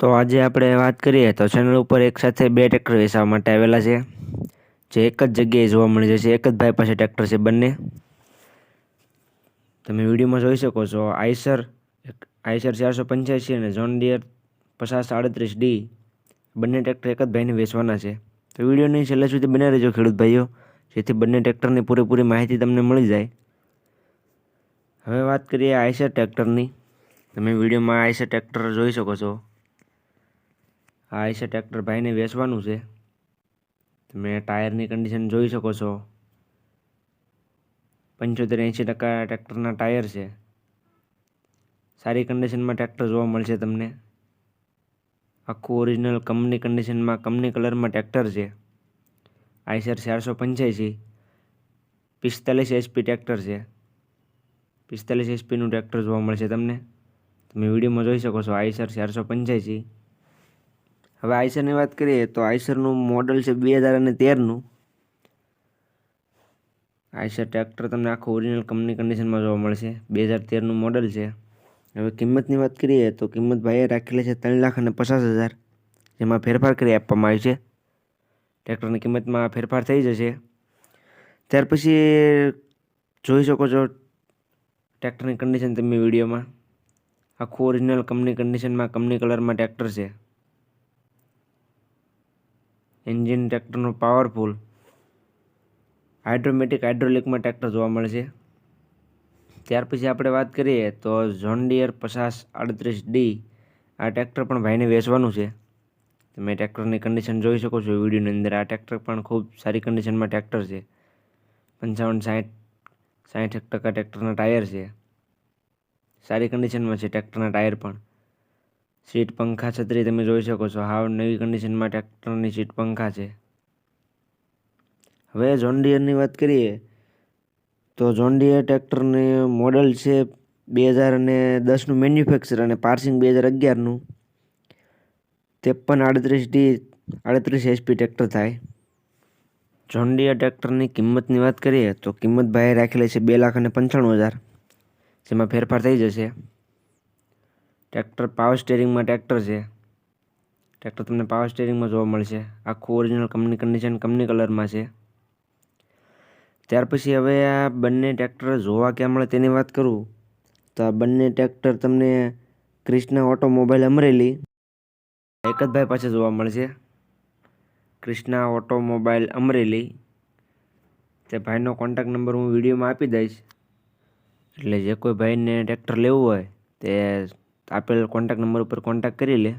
તો આજે આપણે વાત કરીએ તો ચેનલ ઉપર એક સાથે બે ટ્રેક્ટર વેચવા માટે આવેલા છે. જે એક જ જગ્યાએ જોવા મળી જશે. એક જ ભાઈ પાસે ટ્રેક્ટર છે બંને. તમે વિડીયોમાં જોઈ શકો છો, આઈસર આઈસર ચારસો પંચ્યાસી અને જોન ડિયર પચાસ સાડત્રીસ ડી બંને ટ્રેક્ટર એક જ ભાઈને વેચવાના છે. તો વિડીયોની છેલ્લે સુધી બને રહેજો, ખેડૂત ભાઈઓ, જેથી બંને ટ્રેક્ટરની પૂરેપૂરી માહિતી તમને મળી જાય. હવે વાત કરીએ આઈસર ટ્રેક્ટરની તમે વિડીયોમાં આઈસર ટ્રેક્ટર જોઈ શકો છો. આ આઈસર ટ્રેક્ટર ભાઈને વેચવાનું છે. તમે ટાયરની કન્ડિશન જોઈ શકો છો. પંચોતેર એંશી ટકા ટ્રેક્ટરના ટાયર છે. સારી કન્ડિશનમાં ટ્રેક્ટર જોવા મળશે તમને. આખું ઓરિજિનલ કંપની કન્ડિશનમાં કંપની કલરમાં ટ્રેક્ટર છે. આઈસર ચારસો પંચ્યાસી, પિસ્તાલીસ એચપી ટ્રેક્ટર છે. પિસ્તાલીસ એચપીનું ટ્રેક્ટર જોવા મળશે તમને. તમે વિડીયોમાં જોઈ શકો છો, આઈસર ચારસો પંચ્યાસી હવે આઈસરની વાત કરીએ તો આઈસરનું મોડલ છે બે હજાર અને તેરનું. આઈસર ટ્રેક્ટર તમને આખું ઓરિજિનલ કંપની કન્ડિશનમાં જોવા મળશે. બે હજાર તેરનું મોડલ છે. હવે કિંમતની વાત કરીએ તો કિંમત ભાઈએ રાખેલી છે ત્રણ લાખ અને પચાસ હજાર. જેમાં ફેરફાર કરી આપવામાં આવી છે. ટ્રેક્ટરની કિંમતમાં ફેરફાર થઈ જશે. ત્યાર પછી જોઈ શકો છો ટ્રેક્ટરની કન્ડિશન તમે વિડીયોમાં. આખું ઓરિજિનલ કંપની કન્ડિશનમાં કંપની કલરમાં ટ્રેક્ટર છે. એન્જિન ટ્રેક્ટરનું પાવરફુલ હાઇડ્રોમેટિક હાઇડ્રોલિકમાં ટ્રેક્ટર જોવા મળશે ત્યાર પછી આપણે વાત કરીએ તો ઝોન ડિયર પચાસ આડત્રીસ ડી. આ ટ્રેક્ટર પણ ભાઈને વેચવાનું છે. તમે ટ્રેક્ટરની કન્ડિશન જોઈ શકો છો વિડીયોની અંદર. આ ટ્રેક્ટર પણ ખૂબ સારી કન્ડિશનમાં ટ્રેક્ટર છે. પંચાવન સાઠ સાઠ ટકા ટ્રેક્ટરના ટાયર છે. સારી કન્ડિશનમાં છે ટ્રેક્ટરના ટાયર પણ. સીટ પંખા છત્રી તમે જોઈ શકો છો. હાવ નવી કન્ડિશનમાં ટ્રેક્ટરની સીટ પંખા છે. હવે જોન્ડિયરની વાત કરીએ, તો જોન ટ્રેક્ટરને ટ્રેક્ટરની મોડલ છે બે હજાર અને દસનું મેન્યુફેક્ચર અને પાર્સિંગ બે હજાર અગિયારનું ત્રેપન આડત્રીસ ડી આડત્રીસ એચપી ટ્રેક્ટર થાય. જોનડિયર ટ્રેક્ટરની કિંમતની વાત કરીએ, તો કિંમત ભાઈએ રાખેલી છે બે લાખ અને પંચાણું હજાર. જેમાં ફેરફાર થઈ જશે. ટ્રેક્ટર પાવર સ્ટેરિંગમાં ટ્રેક્ટર છે. ટ્રેક્ટર તમને પાવર સ્ટેરિંગમાં જોવા મળશે. આખું ઓરિજિનલ કંપની કન્ડિશન કંપની કલરમાં છે. ત્યાર પછી હવે આ બંને ટ્રેક્ટર જોવા ક્યાં મળે તેની વાત કરું? તો આ બંને ટ્રેક્ટર તમને ક્રિષ્ના ઓટોમોબાઈલ અમરેલી એક જ ભાઈ પાસે જોવા મળશે. ક્રિષ્ના ઓટોમોબાઈલ અમરેલી. તે ભાઈનો કોન્ટેક્ટ નંબર હું વિડીયોમાં આપી દઈશ. એટલે જે કોઈ ભાઈને ટ્રેક્ટર લેવું હોય તે આપેલ કોન્ટેક નંબર ઉપર કોન્ટેક્ટ કરી લે.